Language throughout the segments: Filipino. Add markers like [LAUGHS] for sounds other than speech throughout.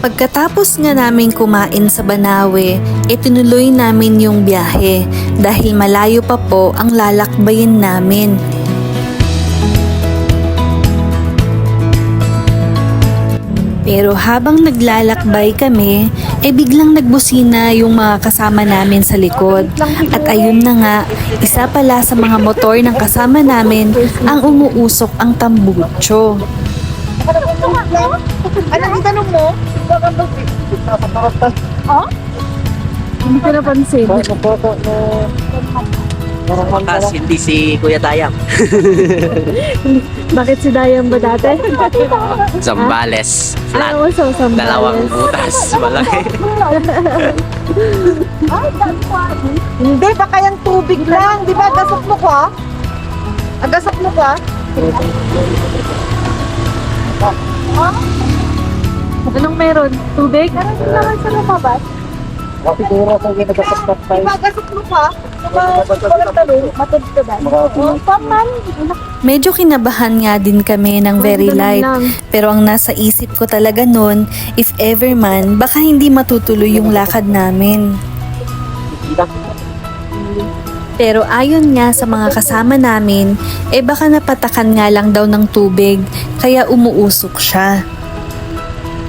Pagkatapos nga namin kumain sa Banawe, itinuloy namin yung biyahe dahil malayo pa po ang lalakbayin namin. Pero habang naglalakbay kami, eh biglang nagbusina yung mga kasama namin sa likod. At ayun na nga, isa pala sa mga motor ng kasama namin ang umuusok ang tambutso. Ano ang tanong mo? Hindi ko napansin. Bakas, hindi si Kuya Tayam. Bakit si Dayan ba dati? Zambales. Flat. Ano mo sa Sambales? Dalawang butas. Malaki. Hindi, baka yung tubig lang. Di ba? Agasok mo ka? Agasok mo ka? Anong meron? Tubig? Meron din naman sa lumabas. Siguro kung ginagasak Di ba? Agasok mo ka? Walang talong. Matod ka ba? Paman. Medyo kinabahan nga din kami ng very light. Pero ang nasa isip ko talaga nun, if ever man, baka hindi matutuloy yung lakad namin. Pero ayon nga sa mga kasama namin, eh baka napatakan nga lang daw ng tubig, kaya umuusok siya.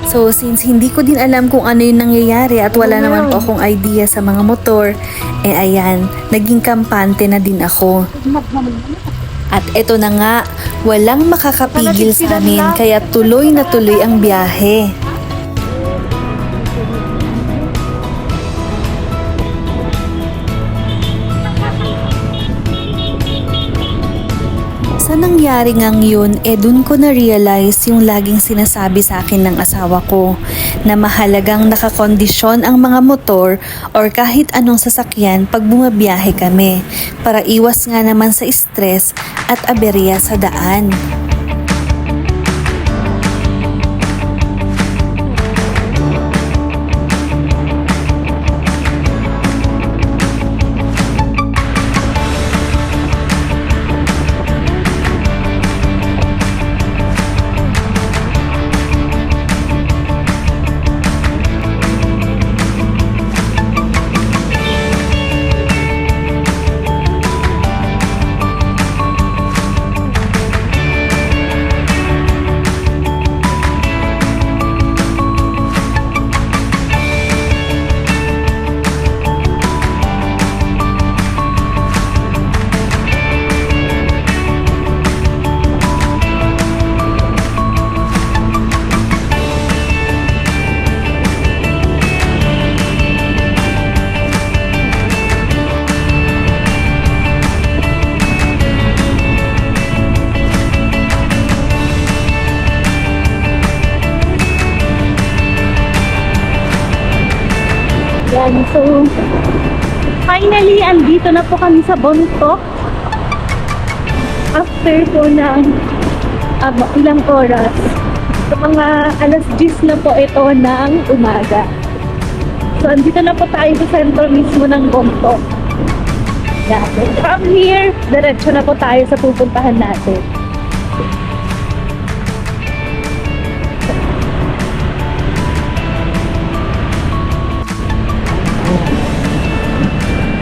So since hindi ko din alam kung ano yung nangyayari at wala Ano naman po akong idea sa mga motor, eh ayan, naging kampante na din ako. At eto na nga, walang makakapigil sa amin kaya tuloy na tuloy ang biyahe. Nangyari ngang yun, eh dun ko na-realize yung laging sinasabi sa akin ng asawa ko na mahalagang nakakondisyon ang mga motor or kahit anong sasakyan pag bumabiyahe kami para iwas nga naman sa stress at aberya sa daan. Finally, andito na po kami sa Bontok. After po ng ah, ilang oras. So mga alas 10 na po ito ng umaga. So andito na po tayo sa sentro mismo ng Bontok. So, From here, diretso na po tayo sa pupuntahan natin.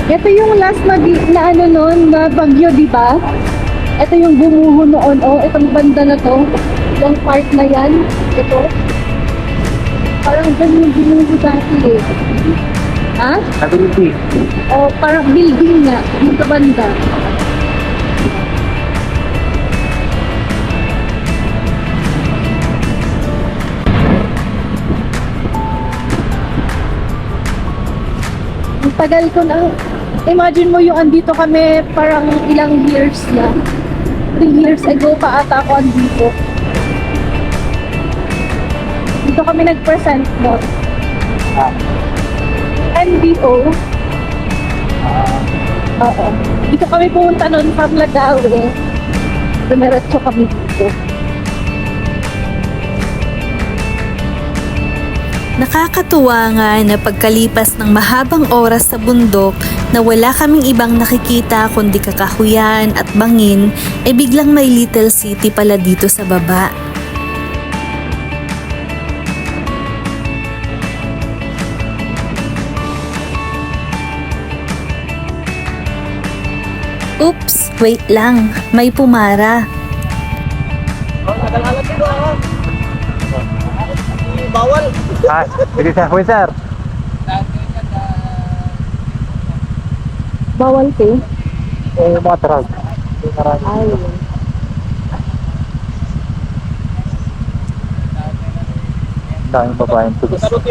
Ito yung last na, na ano noon, na bagyo, di ba? Ito yung bumuho noon, oh, itong banda na to. Yung part na yan, ito. Parang ganun yung bumuho dati eh. Ha? Ability. O parang building nga, yung sa banda. Ang tagal ko na. Imagine mo yung andito kami parang ilang years na. Three years ago pa ata ako andito. Dito kami nag-present mo. NBO. Oo. Dito kami pumunta noon from Lagawe. Dumiretso kami dito. Nakakatuwa nga na pagkalipas ng mahabang oras sa bundok na wala kaming ibang nakikita kundi kakahuyan at bangin, e eh biglang may little city pala dito sa baba. Oops, wait lang, may pumara. Oh, nakalala dito ah sige sir, wait sir. Bawal po. Eh, mga truck. Marami. Ay. Daming babaeng tulis. Ang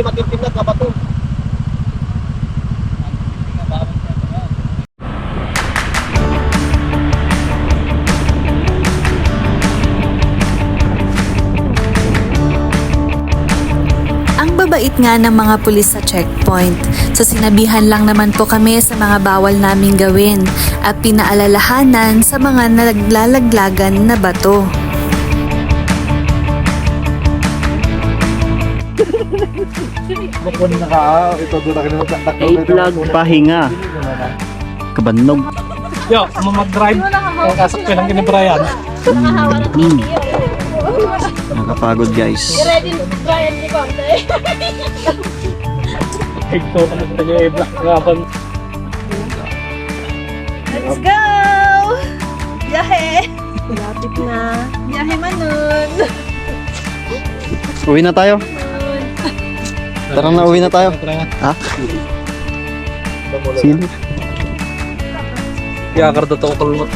babait nga ng mga pulis sa checkpoint. So sinabihan lang naman po kami sa mga bawal naming gawin at pinaalalahanan sa mga naglalaglagan na bato. Bukod na ka, ito doon na kinuntak A-vlog pahinga. Kabanog. Yo, mag-drive. Ang kasak ko lang kini Brian. Mm. Nakapagod guys. Ito na lang tayo i-block ngapan. Let's go! Biyahe! Lapit na. Biyahe manon. Uwi na tayo. Tara na, uwi na tayo. Ha? Sino? Kaya kardo to kulmot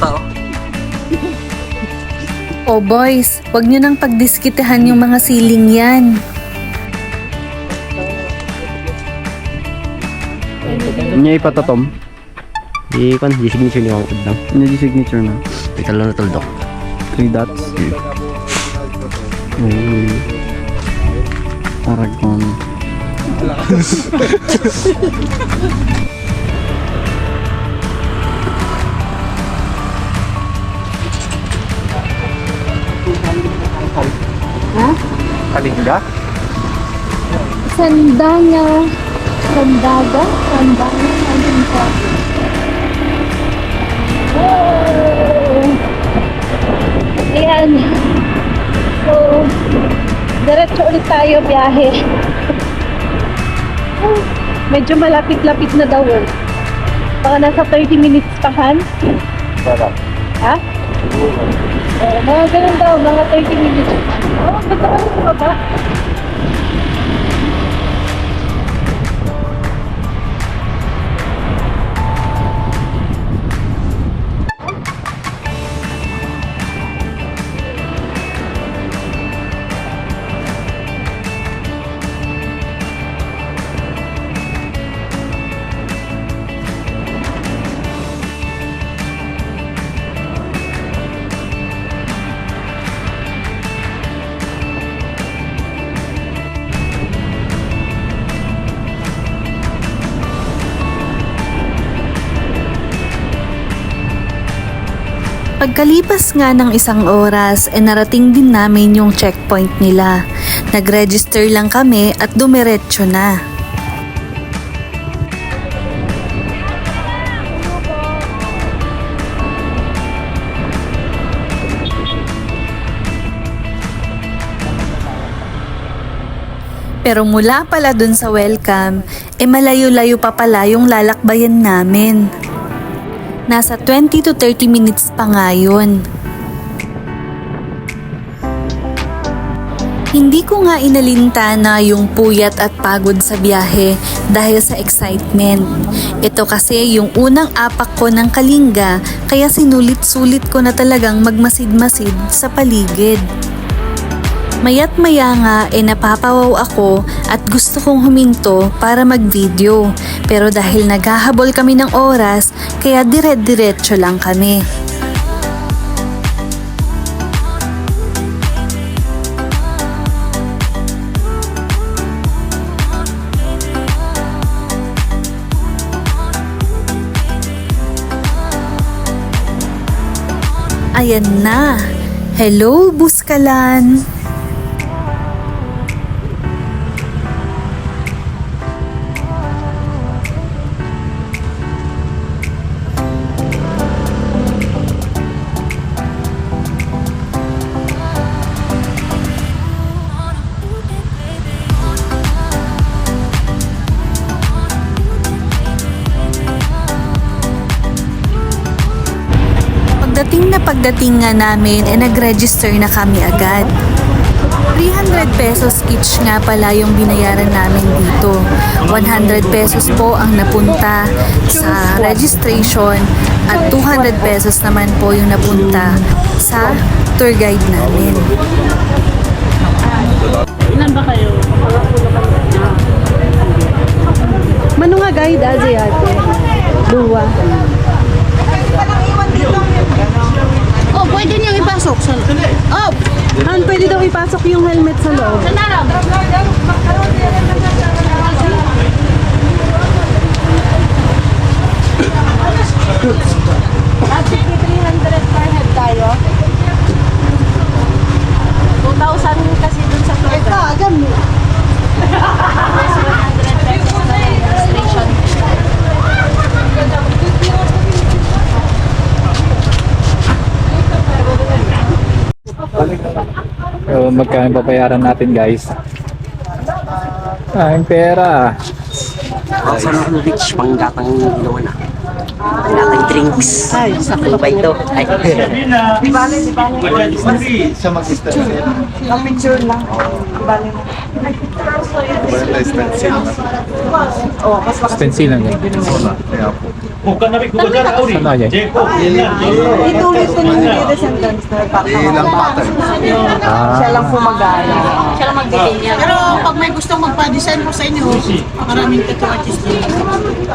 Oh boys, wag nyo nang pagdiskitehan yung mga siling yan. Niya ipatatom. Di kan di signature ni Wang Udang. Niya di signature na. Ito lang natuldok. Three dots. Uy. Aragon. [LAUGHS] Kalinga? Sandanga. Sandaga? Sandanga? Anong ka? Oh. Ayan. So, diretso ulit tayo biyahe. Oh, Medyo malapit-lapit na daw. eh. Baka nasa 30 minutes pa han. Wala. Ha? Mga ganun daw, mga 30 minutes. Oh, ganda ka sa baba. Pagkalipas nga ng isang oras, e narating din namin yung checkpoint nila. Nag-register lang kami at dumiretso na. Pero mula pala dun sa welcome, e malayo-layo pa pala yung lalakbayan namin. Nasa 20 to 30 minutes pa nga yun. Hindi ko nga inalinta na yung puyat at pagod sa biyahe dahil sa excitement. Ito kasi yung unang apak ko ng kalinga kaya sinulit-sulit ko na talagang magmasid-masid sa paligid. Mayat maya nga e napapawaw ako at gusto kong huminto para mag-video. Pero dahil naghahabol kami ng oras, kaya dire-diretso lang kami. Ayan na. Hello, Buskalan! Pagdating nga namin, eh nag-register na kami agad. 300 pesos each nga pala yung binayaran namin dito. 100 pesos po ang napunta sa registration at 200 pesos naman po yung napunta sa tour guide namin. Ilan ba kayo? Mano nga guide, Azi ate? Dua. Oh, pwede niyang ipasok sa... Oh, Han, pwede daw ipasok yung helmet sa loob. sanarang. Ate, 300 per head tayo. 2,000 kasi dun sa tour. Ito, agam. So, magkano babayaran natin guys? Ay, pera. Ako sa mga rich, panggatang ginawa na. Panggatang drinks. Ay, sakto ba ito? Ay, Di bale, di bale. Siya mag-stencil. Na-picture lang. Di bale mo. Stencil. Oh, mas baka. Stencil lang yan. Kaya po. Bukan nabi ko dyan, Auri. Ano yan? Jeko. Ituloy ito yung hindi descendants na Ilang pattern? Siya lang pumagana. Pero pag may gustong magpa-design po sa inyo, maraming tattoo artist.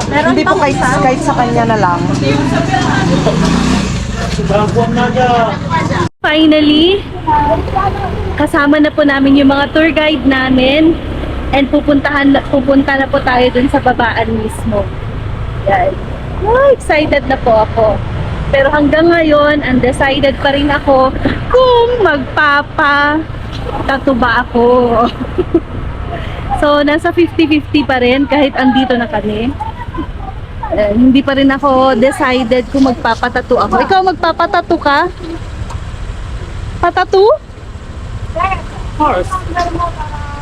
Hindi po kahit, kahit sa kanya na lang. Baguan na dyan. Finally, kasama na po namin yung mga tour guide namin and pupuntahan pupunta na po tayo dun sa babaan mismo. Yan. Ah, excited na po ako. Pero hanggang ngayon, undecided pa rin ako kung magpapa tattoo ba ako. [LAUGHS] so, nasa 50-50 pa rin kahit andito na kami. Eh, hindi pa rin ako decided kung magpapatato ako. Ikaw magpapatato ka? Patatu? Horse.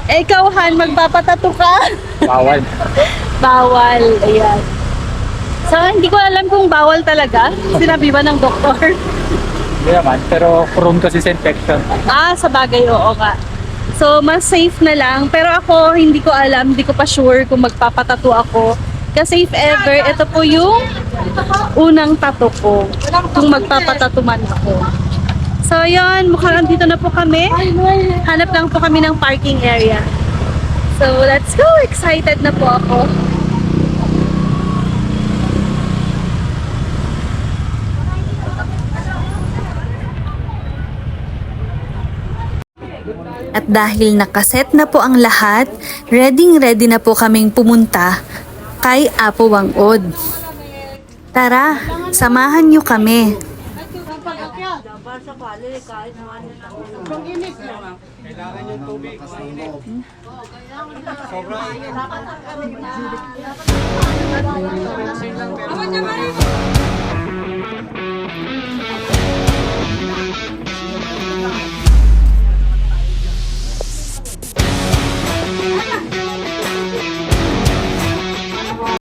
Eh, ikaw, Han, magpapatato ka? Bawal. [LAUGHS] bawal. Ayan. So, hindi ko alam kung bawal talaga. Sinabi ba ng doktor? Hindi naman, pero prone kasi sa infection. ah, sa bagay, oo nga. So, mas safe na lang. Pero ako, hindi ko alam, hindi ko pa sure kung magpapatato ako. Kasi if ever, ito po yung unang tato ko. Kung magpapatato man ako. So, yun, mukhang andito na po kami. Hanap lang po kami ng parking area. So, let's go! Excited na po ako. At dahil nakaset na po ang lahat, ready ready na po kaming pumunta kay Apo Wangod. Tara, samahan niyo kami. Kailangan yung